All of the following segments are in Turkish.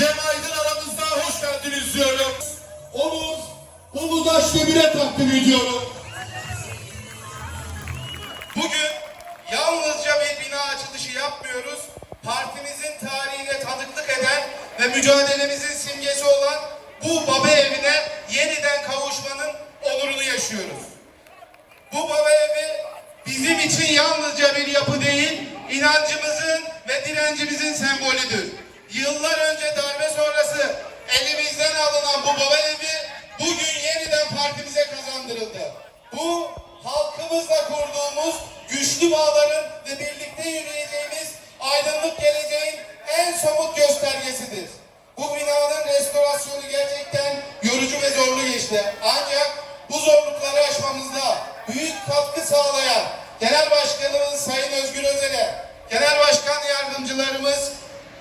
Cem Aydın aramızda hoş geldiniz diyorum. Onur Uludaş Demir'e takdim ediyorum. Bugün yalnızca bir bina açılışı yapmıyoruz. Partimizin tarihine tanıklık eden ve mücadelemizin simgesi olan bu baba evine yeniden kavuşmanın onurunu yaşıyoruz. Bu baba evi bizim için yalnızca bir yapı değil, inancımızın ve direncimizin sembolüdür. Yıllar önce darbe sonrası elimizden alınan bu baba evi bugün yeniden partimize kazandırıldı. Bu halkımızla kurduğumuz güçlü bağların ve birlikte yürüyeceğimiz aydınlık geleceğin en somut göstergesidir. Bu binanın restorasyonu gerçekten yorucu ve zorlu geçti. Ancak bu zorlukları aşmamızda büyük katkı sağlayan Genel Başkanımız Sayın Özgür Özel'e, Genel Başkan Yardımcılarımız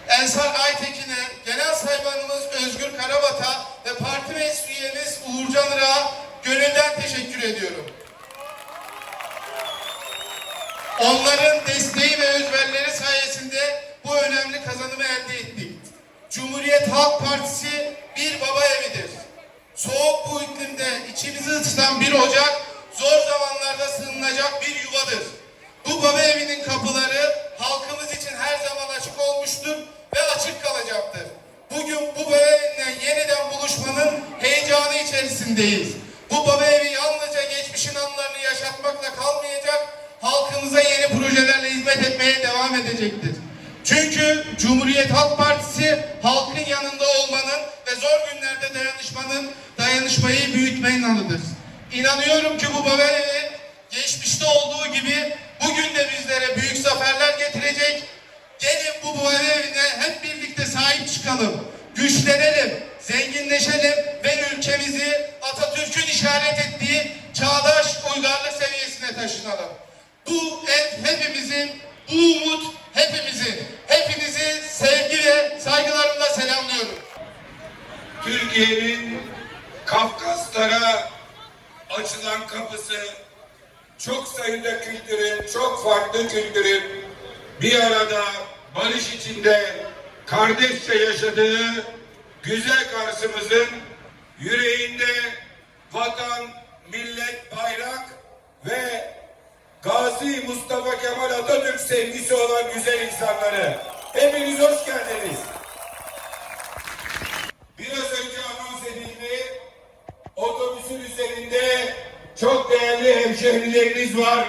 Ensar Aytekin'e, Genel Saymanımız Özgür Karabat'a ve parti meclis üyemiz Uğurcan Irak'a gönülden teşekkür ediyorum. Onların desteği ve özverleri sayesinde bu önemli kazanımı elde ettik. Cumhuriyet Halk Partisi bir baba evidir. Soğuk bu iklimde içimizi ısıtan bir ocak, zor zamanlarda sığınacak bir yuvadır. Bu baba evinin kapıları halkımız için her zaman açık olmuştur ve açık kalacaktır. Bugün bu baba evinden yeniden buluşmanın heyecanı içerisindeyiz. Bu baba evi yalnızca geçmişin anılarını yaşatmakla kalmayacak, halkımıza yeni projelerle hizmet etmeye devam edecektir. Çünkü Cumhuriyet Halk Partisi halkın yanında olmanın ve zor günlerde dayanışmanın, dayanışmayı büyütmenin alıdır. İnanıyorum ki bu baba evi geçmişte olduğu gibi bugün de bizlere büyük zaferler getirecek. Gelin bu baba evine hep birlikte sahip çıkalım, güçlenelim, zenginleşelim ve ülkemizi Atatürk'ün işaret ettiği çağdaş uygarlık seviyesine taşınalım. Bu ev hepimizin, bu umut hepimizin. Hepinizi sevgi ve saygılarımla selamlıyorum. Türkiye'nin Kafkaslara açılan kapısı çok sayıda kültürün, çok farklı kültürün bir arada barış içinde kardeşçe yaşadığı güzel Kars'ımızın yüreğinde vatan, millet, bayrak ve Gazi Mustafa Kemal Atatürk sevgisi olan güzel insanları. Hepiniz hoş geldiniz. Biraz önce anons edildi. Otobüsün üzerinde çok değerli hemşehrileriniz var.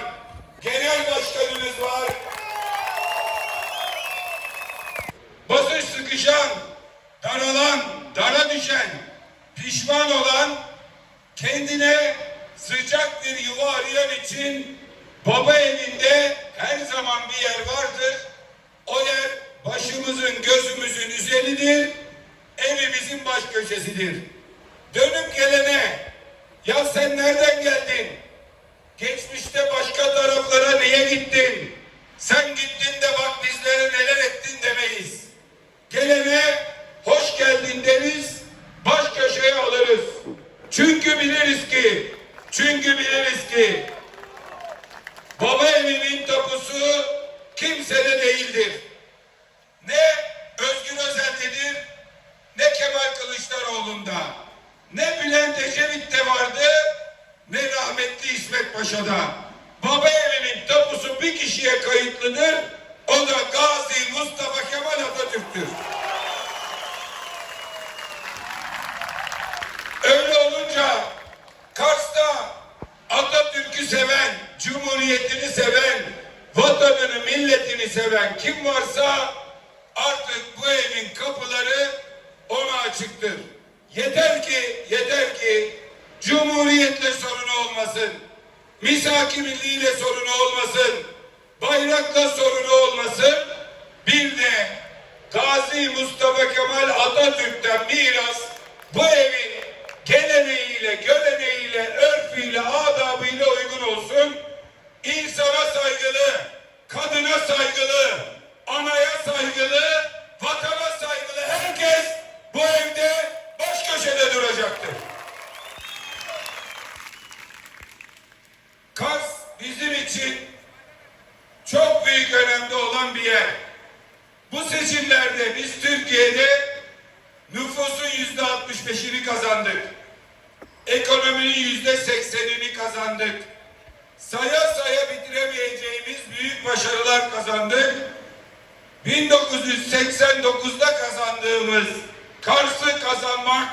Genel başkanınız var. Sıkışan, daralan, dara düşen, pişman olan, kendine sıcak bir yuva arayan için baba evinde her zaman bir yer vardır. O yer başımızın gözümüzün üzeridir. Evimizin baş köşesidir. Dönüp gelene ya sen nereden geldin? Geçmişte başka taraflara niye gittin? Sen gittin de bak bizlere neler ettin demeyiz. Gelene hoş geldin deriz, baş köşeye alırız. Çünkü biliriz ki, çünkü biliriz ki baba evinin tapusu kimsede değildir. Ne Özgür Özel'dedir, ne Kemal Kılıçdaroğlu'nda, ne Bülent Ecevit'te vardı, ne rahmetli İsmet Paşa'da. Baba evinin tapusu bir kişiye kayıtlıdır, o da Gazi Mustafa Kemal Atatürk'tür. Öyle olunca Kars'ta Atatürk'ü seven, Cumhuriyetini seven, vatanını, milletini seven kim varsa artık evin kapıları ona açıktır. Yeter ki, yeter ki Cumhuriyetle sorunu olmasın. Misaki milliyle sorunu olmasın. Bayrakla sorunu olmasın. Bir de Gazi Mustafa Kemal Atatürk'ten miras bu evin geleneğiyle, göreneğiyle, örfüyle, adabıyla uygun olsun. İnsana saygılı, kadına saygılı, anaya saygılı, vatana saygılı herkes bu evde baş köşede duracaktır. Kars bizim için çok büyük önemde olan bir yer. Bu seçimlerde biz Türkiye'de 65'ini kazandık. Ekonominin yüzde 80'ini kazandık. Saya saya bitiremeyeceğimiz büyük başarılar kazandık. 1989'da kazandığımız Kars'ı kazanmak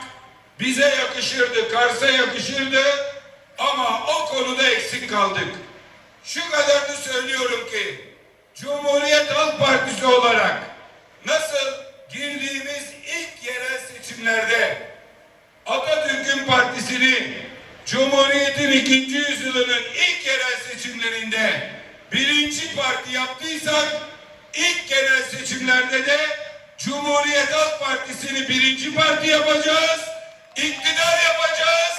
bize yakışırdı, Kars'a yakışırdı ama o konuda eksik kaldık. Şu kadarını söylüyorum ki Cumhuriyet Halk Partisi olarak nasıl girdiğimiz ilk yerel seçimlerde Atatürk'ün partisini Cumhuriyet'in ikinci yüzyılının ilk yerel seçimlerinde birinci parti yaptıysak ilk yerel seçimlerde de Cumhuriyet Halk Partisi'ni birinci parti yapacağız, iktidar yapacağız.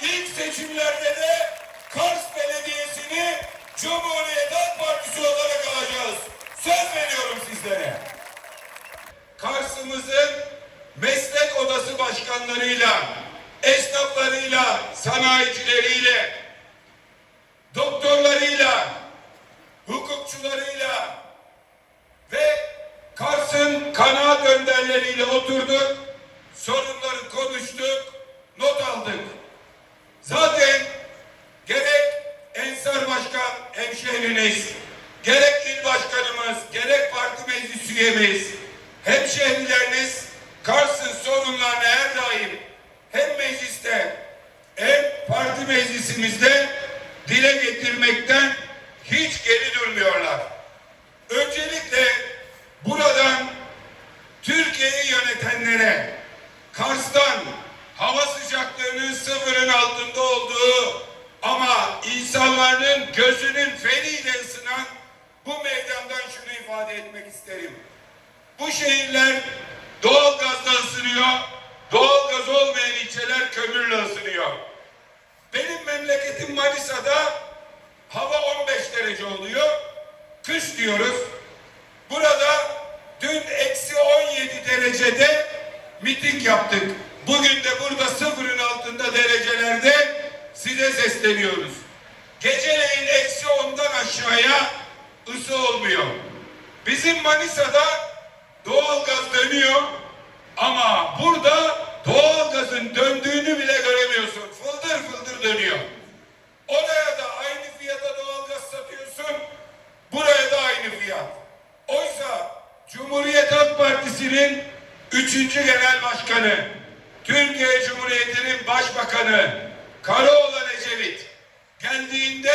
İlk seçimlerde de Kars Belediyesi'ni Cumhuriyet Halk Partisi olarak alacağız. Söz veriyorum sizlere. Kars'ımızın meslek odası başkanlarıyla, esnaflarıyla, sanayicileriyle, doktorlarıyla, hukukçularıyla ve Kars'ın kanaat önderleriyle oturduk, sorunları konuştuk, not aldık. Zaten gerek Ensar Başkan hemşehriniz, gerek il başkanımız, gerek parti meclis üyemiz, hemşehrileriniz Kars'ın sorunlarını her daim hem mecliste hem parti meclisimizde dile getirmekten hiç geri durmuyorlar. Öncelikle buradan Türkiye'yi yönetenlere Kars'tan hava sıcaklığının sıfırın altında olduğu ama insanların gözünün feriyle ısınan bu meydandan şunu ifade etmek isterim. Bu şehirler doğal gazla ısınıyor, doğal gaz olmayan ilçeler kömürle ısınıyor. Benim memleketim Manisa'da hava 15 derece oluyor, kış diyoruz. Burada dün eksi 17 derecede miting yaptık. Bugün de burada sıfırın altında derecelerde size sesleniyoruz. Geceleyin eksi 10'dan aşağıya ısı olmuyor. Bizim Manisa'da doğal gaz dönüyor ama burada doğal gazın döndüğünü bile göremiyorsun. Fıldır fıldır dönüyor. Oraya da aynı fiyata doğal gaz satıyorsun. Buraya da aynı fiyat. Oysa Cumhuriyet Halk Partisi'nin üçüncü genel başkanı, Türkiye Cumhuriyeti'nin başbakanı Karaoğlan Ecevit geldiğinde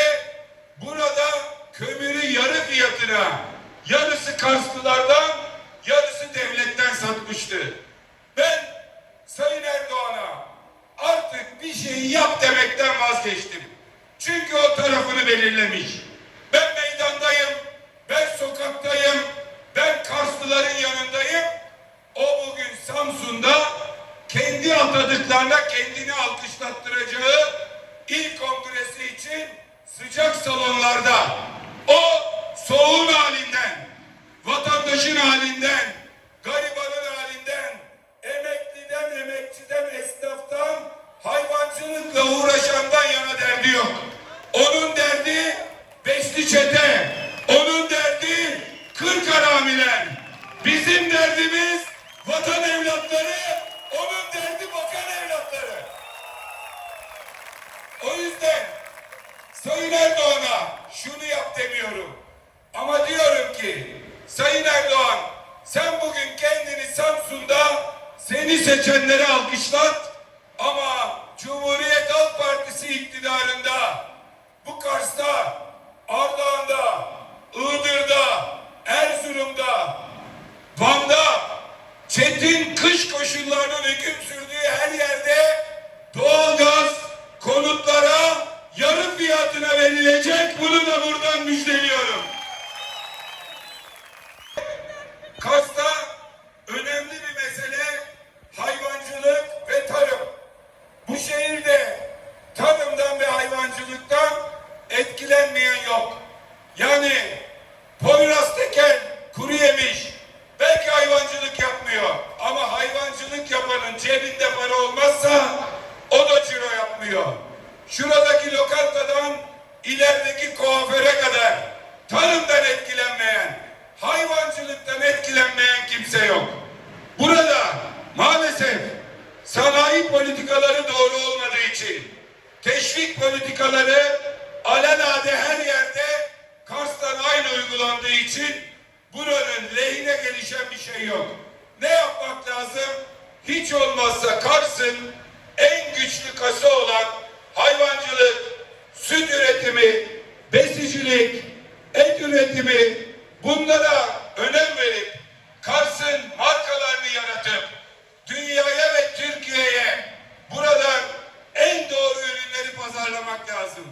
burada kömürü yarı fiyatına yarısı Karslılardan yarısı devletten satmıştı. Ben Sayın Erdoğan'a artık bir şeyi yap demekten vazgeçtim. Çünkü o tarafını belirlemiş. Ben meydandayım, ben sokaktayım, ben Karslıların yanındayım. O bugün Samsun'da kendi atadıklarına kendini alkışlattıracağı ilk kongresi için sıcak salonlarda o soğuğun halinden, kullandığı için buranın lehine gelişen bir şey yok. Ne yapmak lazım? Hiç olmazsa Kars'ın en güçlü kası olan hayvancılık, süt üretimi, besicilik, et üretimi bunlara önem verip Kars'ın markalarını yaratıp dünyaya ve Türkiye'ye buradan en doğru ürünleri pazarlamak lazım.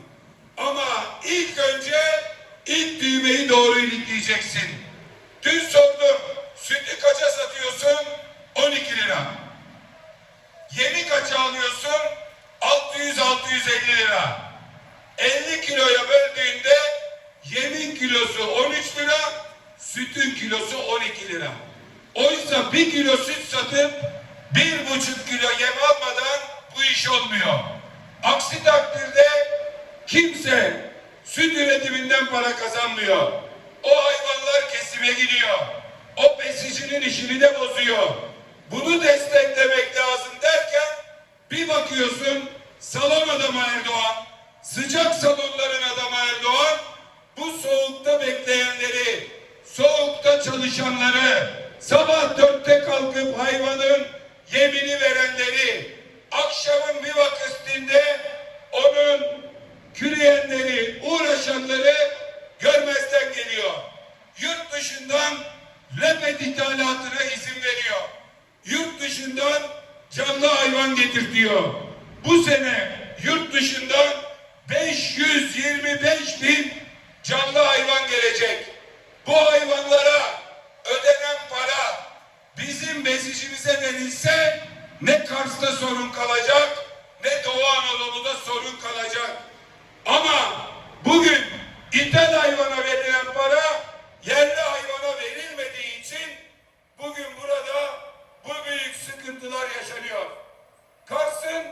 Ama ilk önce ilk düğmeyi doğru ilikleyeceksin. Dün sordum, sütü kaça satıyorsun? 12 lira. Yeni kaça alıyorsun? 600-650 lira. 50 kiloya böldüğünde yemin kilosu 13 lira, sütün kilosu 12 lira. Oysa bir kilo süt satıp bir buçuk kilo yem almadan bu iş olmuyor. Aksi takdirde kimse süt üretiminden para kazanmıyor. O hayvanlar kesime gidiyor. O besicinin işini de bozuyor. Bunu desteklemek lazım derken bir bakıyorsun salon adamı Erdoğan, sıcak salonların adamı Erdoğan bu soğukta bekleyenleri, soğukta çalışanları, sabah dörtte kalkıp hayvanın yemini verenleri, akşamın bir vakitinde onun küreyenleri, uğraşanları görmezden geliyor. Yurt dışından lepet ithalatına izin veriyor. Yurt dışından canlı hayvan getirtiyor. Bu sene yurt dışından 525 bin canlı hayvan gelecek. Bu hayvanlara ödenen para bizim besicimize verilse ne Kars'ta sorun kalacak ne Doğu Anadolu'da sorun kalacak. Ama bugün ithal hayvana verilen para yerli hayvana verilmediği için bugün burada bu büyük sıkıntılar yaşanıyor. Kars'ın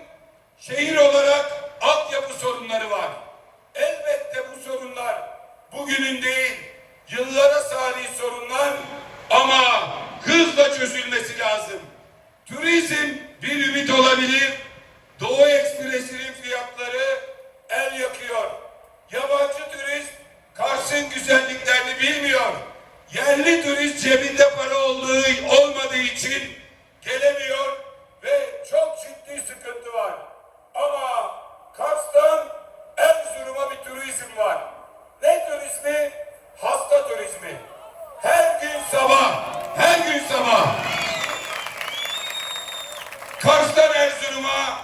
şehir olarak altyapı sorunları var. Elbette bu sorunlar bugünün değil, yıllara sari sorunlar ama hızla çözülmesi lazım. Turizm bir ümit olabilir. Doğu Ekspresi'nin fiyatları el yakıyor. Yabancı turist Kars'ın güzelliklerini bilmiyor. Yerli turist cebinde para olduğu olmadığı için gelemiyor ve çok ciddi sıkıntı var. Ama Kars'tan Erzurum'a bir turizm var. Ne turizmi? Hasta turizmi. Her gün sabah, her gün sabah Kars'tan Erzurum'a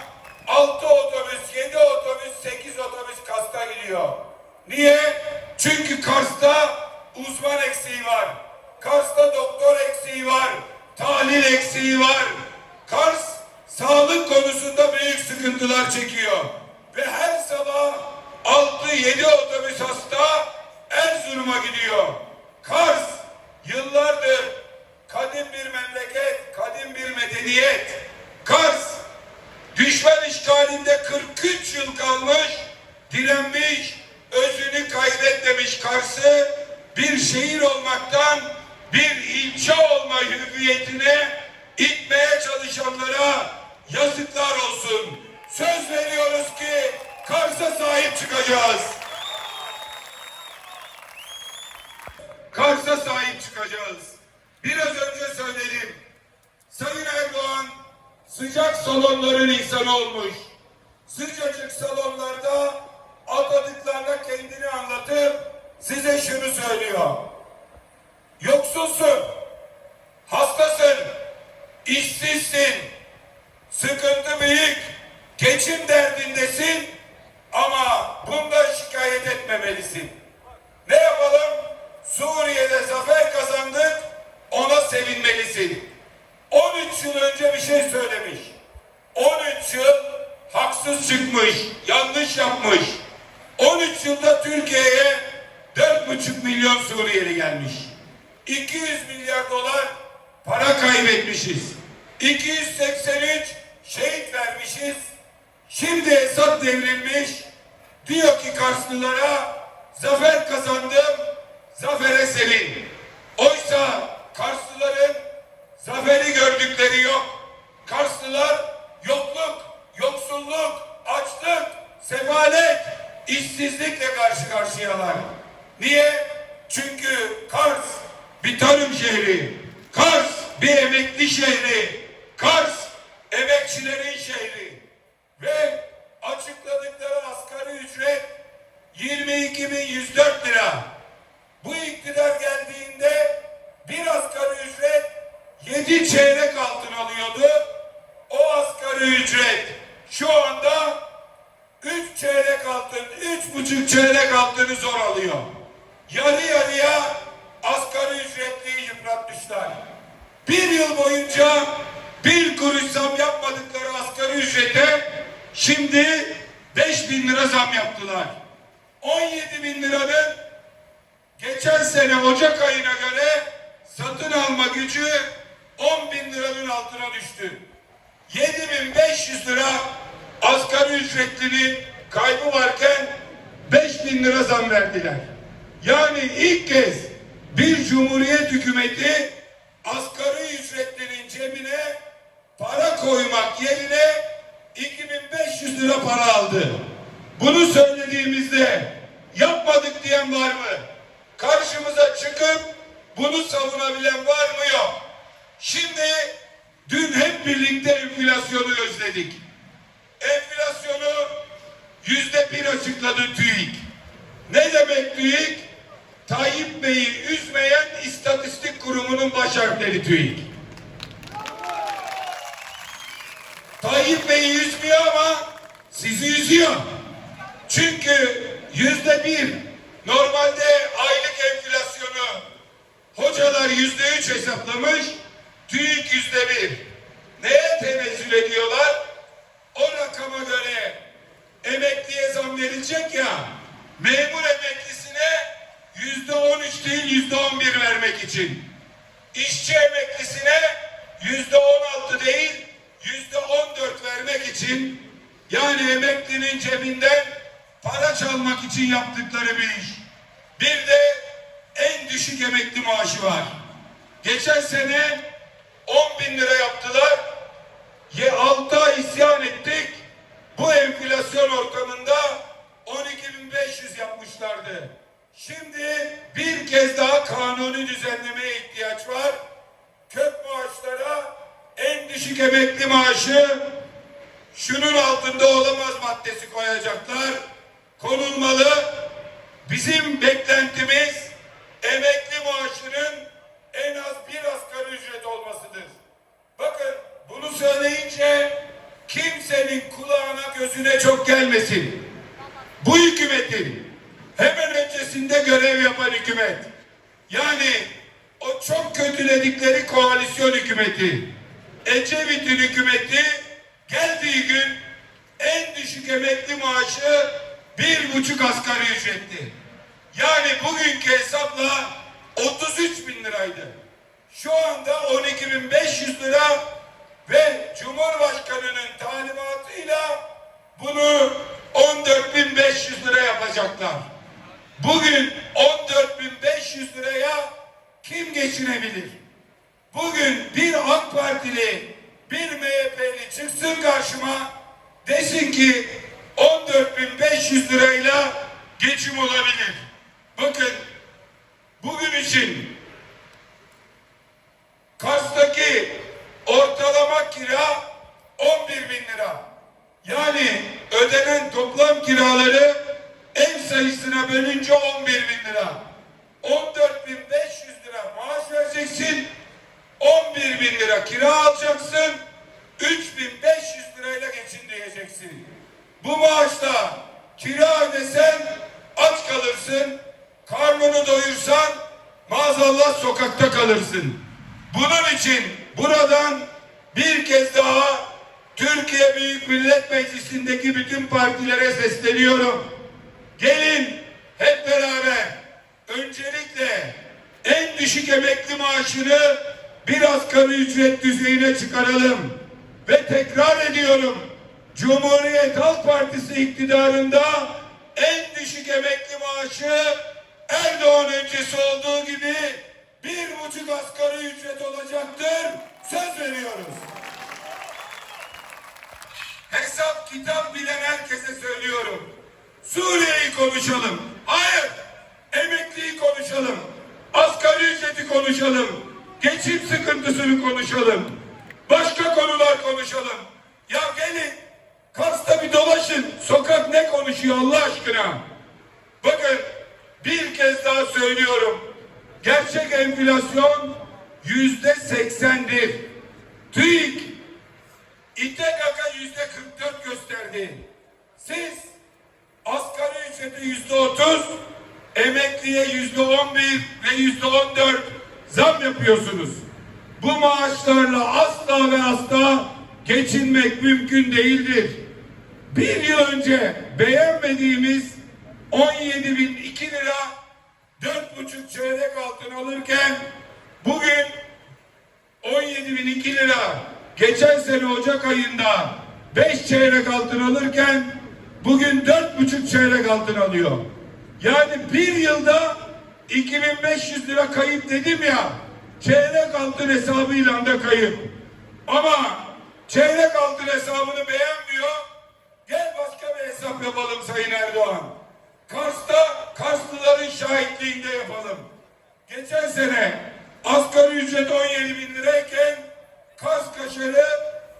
6 otobüs, 7 otobüs, 8 otobüs Kars'ta gidiyor. Niye? Çünkü Kars'ta uzman eksiği var. Kars'ta doktor eksiği var. Tahlil eksiği var. Kars sağlık konusunda büyük sıkıntılar çekiyor. Ve her sabah 6-7 otobüs hasta Erzurum'a gidiyor. Kars yıllardır kadim bir memleket, kadim bir medeniyet. Kars düşman işgalinde 43 yıl kalmış, direnmiş, özünü kaybetmemiş Kars'ı bir şehir olmaktan bir ilçe olma hüviyetine itmeye çalışanlara yazıklar olsun. Söz veriyoruz ki Kars'a sahip çıkacağız. Kars'a sahip çıkacağız. Biraz önce söyledim. Sayın Erdoğan sıcak salonların insanı olmuş. Sıcacık salonlarda atadıklarla kendini anlatıp size şunu söylüyor. Yoksulsun, hastasın, işsizsin, sıkıntı büyük, geçim derdindesin ama bundan şikayet etmemelisin. Ne yapalım? Suriye'de zafer kazandık, ona sevinmelisin. 13 yıl önce bir şey söylemiş. 13 yıl haksız çıkmış, yanlış yapmış. 13 yılda Türkiye'ye 4,5 milyon Suriyeli gelmiş. 200 milyar dolar para kaybetmişiz. 283 şehit vermişiz. Şimdi Esad devrilmiş. Diyor ki Karslılara zafer kazandım, zafere sevin. Oysa Karslıların zaferi gördükleri yok. Karslılar yokluk, yoksulluk, açlık, sefalet, işsizlikle karşı karşıyalar. Niye? Çünkü Kars bir tarım şehri. Kars bir emekli şehri. Kars emekçilerin şehri. Ve açıkladıkları asgari ücret 22.104 lira. Bu iktidar geldiğinde bir asgari ücret 7 çeyrek altın alıyordu. O asgari ücret şu anda 3 çeyrek altın, üç buçuk çeyrek altını zor alıyor. Yarı yarıya asgari ücretliyi yıpratmışlar. Bir yıl boyunca bir kuruş zam yapmadıkları asgari ücrete şimdi 5 bin lira zam yaptılar. 17 bin liranın geçen sene Ocak ayına göre satın alma gücü 10 bin liranın altına düştü. 7500 lira asgari ücretlinin kaybı varken 5000 lira zam verdiler. Yani ilk kez bir cumhuriyet hükümeti asgari ücretlinin cebine para koymak yerine 2500 lira para aldı. Bunu söylediğimizde yapmadık diyen var mı? Karşımıza çıkıp bunu savunabilen var mı yok? Şimdi dün hep birlikte enflasyonu özledik. Enflasyonu yüzde bir açıkladı TÜİK. Ne demek TÜİK? Tayyip Bey'i üzmeyen istatistik kurumunun baş harfleri TÜİK. Tayyip Bey'i üzmüyor ama sizi üzüyor. Çünkü yüzde bir normalde aylık enflasyonu hocalar yüzde üç hesaplamış, TÜİK yüzde bir. Neye tenezzül ediyorlar? O rakama göre emekliye zam verilecek ya, memur emeklisine yüzde on üç değil yüzde on bir vermek için. İşçi emeklisine yüzde on altı değil yüzde on dört vermek için yani emeklinin cebinden para çalmak için yaptıkları bir iş. Bir de en düşük emekli maaşı var. Geçen sene 10 bin lira yaptılar. Ye 6 ay isyan ettik. Bu enflasyon ortamında 12.500 yapmışlardı. Şimdi bir kez daha kanuni düzenlemeye ihtiyaç var. Kök maaşlara en düşük emekli maaşı şunun altında olamaz maddesi koyacaklar. Konulmalı. Bizim beklentimiz emekli maaşının en az bir asgari ücret olmasıdır. Bakın bunu söyleyince kimsenin kulağına gözüne çok gelmesin. Bu hükümetin hemen öncesinde görev yapan hükümet. Yani o çok kötüledikleri koalisyon hükümeti. Ecevit'in hükümeti geldiği gün en düşük emekli maaşı bir buçuk asgari ücretti. Yani bugünkü hesapla 33 bin liraydı. Şu anda 12.500 lira ve Cumhurbaşkanı'nın talimatıyla bunu 14.500 lira yapacaklar. Bugün 14.500 liraya kim geçinebilir? Bugün bir AK Partili, bir MHP'li çıksın karşıma desin ki 14.500 lirayla geçim olabilir. Bakın bugün için Kars'taki ortalama kira 11 bin lira. Yani ödenen toplam kiraları ev sayısına bölünce 11 bin lira. 14 bin 500 lira maaş vereceksin. 11 bin lira kira alacaksın. 3500 lirayla geçin diyeceksin. Bu maaşla kira ödesen aç kalırsın. Karnını doyursan maazallah sokakta kalırsın. Bunun için buradan bir kez daha Türkiye Büyük Millet Meclisi'ndeki bütün partilere sesleniyorum. Gelin hep beraber öncelikle en düşük emekli maaşını bir asgari ücret düzeyine çıkaralım. Ve tekrar ediyorum. Cumhuriyet Halk Partisi iktidarında en düşük emekli maaşı Erdoğan öncesi olduğu gibi bir buçuk asgari ücret olacaktır. Söz veriyoruz. Hesap kitap bilen herkese söylüyorum. Suriye'yi konuşalım. Hayır. Emekliyi konuşalım. Asgari ücreti konuşalım. Geçim sıkıntısını konuşalım. Başka konular konuşalım. Ya gelin Kars'ta bir dolaşın. Sokak ne konuşuyor Allah aşkına? Bakın bir kez daha söylüyorum. Gerçek enflasyon yüzde seksendir. TÜİK İTKK yüzde 44 gösterdi. Siz asgari ücrete yüzde 30, emekliye yüzde 11 ve yüzde 14 zam yapıyorsunuz. Bu maaşlarla asla ve asla geçinmek mümkün değildir. Bir yıl önce beğenmediğimiz 17.002 lira dört buçuk çeyrek altın alırken bugün 17.002 lira geçen sene Ocak ayında 5 çeyrek altın alırken bugün dört buçuk çeyrek altın alıyor. Yani bir yılda 2500 lira kayıp dedim ya çeyrek altın hesabıyla da kayıp. Ama çeyrek altın hesabını beğenmiyor. Gel başka bir hesap yapalım Sayın Erdoğan. Kars'ta Karslıların şahitliğinde yapalım. Geçen sene asgari ücret 17 bin lirayken Kars kaşarı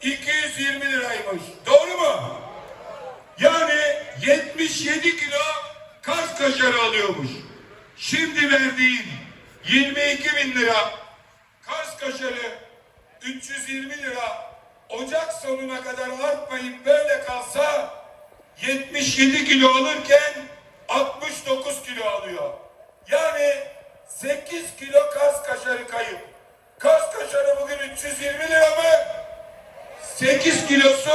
220 liraymış. Doğru mu? Yani 77 kilo Kars kaşarı alıyormuş. Şimdi verdiğin 22 bin lira Kars kaşarı 320 lira Ocak sonuna kadar artmayıp böyle kalsa 77 kilo alırken 69 kilo alıyor. Yani 8 kilo Kars kaşarı kayıp. Kars kaşarı bugün 320 lira mı? 8 kilosu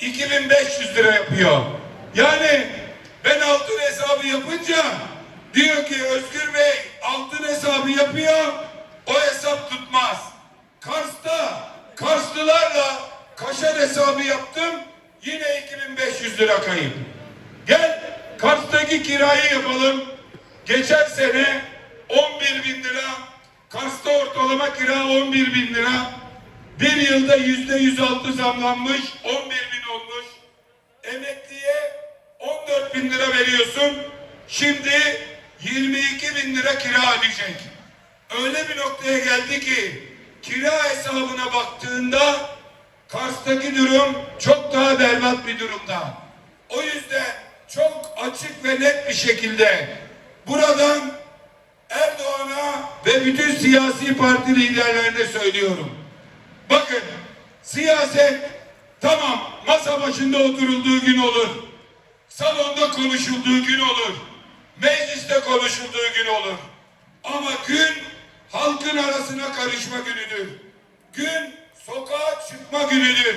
2500 lira yapıyor. Yani ben altın hesabı yapınca diyor ki Özgür Bey altın hesabı yapıyor o hesap tutmaz. Kars'ta Karslılarla kaşar hesabı yaptım yine 2500 lira kayıp. Gel Kars'taki kirayı yapalım. Geçen sene 11 bin lira Kars'ta ortalama kira 11 bin lira. Bir yılda yüzde 106 zamlanmış 11 bin olmuş. Emekliye 14 bin lira veriyorsun. Şimdi 22 bin lira kira ödeyecek. Öyle bir noktaya geldi ki kira hesabına baktığında Kars'taki durum çok daha berbat bir durumda. O yüzden çok açık ve net bir şekilde buradan Erdoğan'a ve bütün siyasi parti liderlerine söylüyorum. Bakın siyaset tamam masa başında oturulduğu gün olur. Salonda konuşulduğu gün olur. Mecliste konuşulduğu gün olur. Ama gün halkın arasına karışma günüdür. Gün sokağa çıkma günüdür.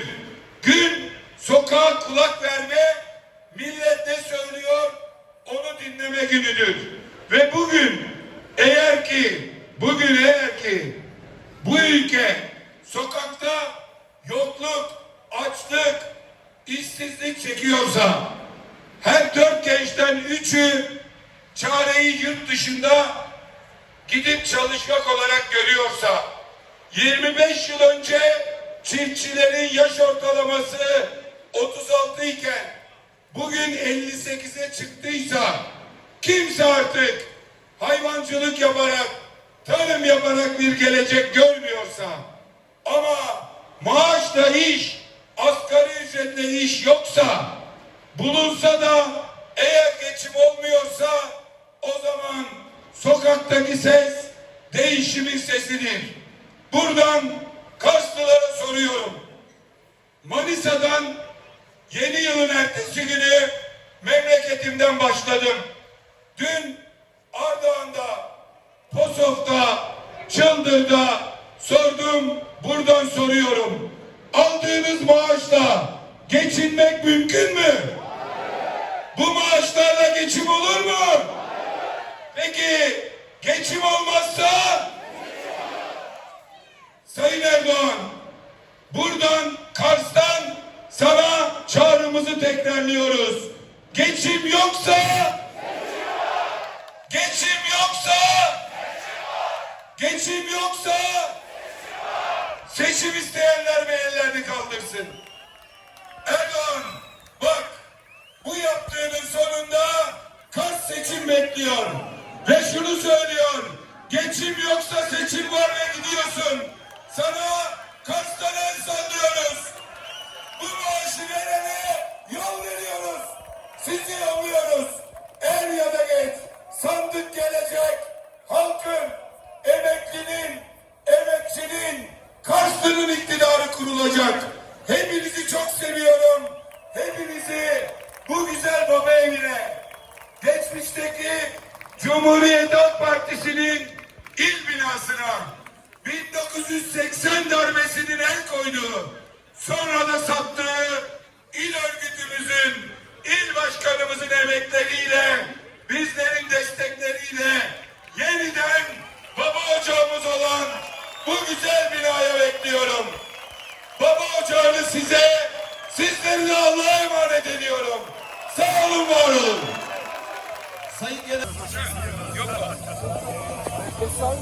Gün sokağa kulak verme, millet ne söylüyor onu dinleme günüdür. Ve bugün eğer ki, bugün eğer ki bu ülke sokakta yokluk, açlık, işsizlik çekiyorsa her dört gençten üçü çareyi yurt dışında gidip çalışmak olarak görüyorsa 25 yıl önce çiftçilerin yaş ortalaması 36 iken bugün 58'e çıktıysa kimse artık hayvancılık yaparak tarım yaparak bir gelecek görmüyorsa ama maaşla iş asgari ücretle iş yoksa bulunsa da eğer geçim olmuyorsa o zaman sokaktaki ses değişimin sesidir. Buradan Karslılara soruyorum. Manisa'dan yeni yılın ertesi günü memleketimden başladım. Dün Ardahan'da, Posof'ta, Çıldır'da sordum, buradan soruyorum. Aldığınız maaşla geçinmek mümkün mü? Bu maaşlarla geçim olur mu? Peki geçim olmazsa? Sayın Erdoğan, buradan Kars'tan sana çağrımızı tekrarlıyoruz. Geçim yoksa Geçim yoksa Geçim yoksa Seçim isteyenler bir ellerini kaldırsın. Erdoğan bak bu yaptığının sonunda Kars seçim bekliyor. Ve şunu söylüyor. Geçim yoksa seçim var ve gidiyorsun. Sana Kars'tan el sallıyoruz. Bu maaşı verene yol veriyoruz. Sizi yolluyoruz. Er ya da geç. Sandık gelecek.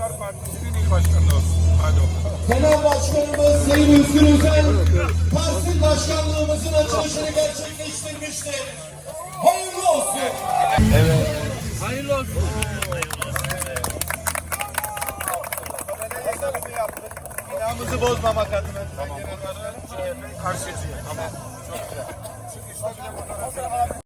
iktidar partisinin il başkanı olsun. Hadi bakalım. Genel Başkanımız Sayın Özgür Özel, parti başkanlığımızın açılışını gerçekleştirmiştir. Hayırlı olsun. Hayırlı olsun. Binamızı bozmamak adına. Karşıcı. Tamam.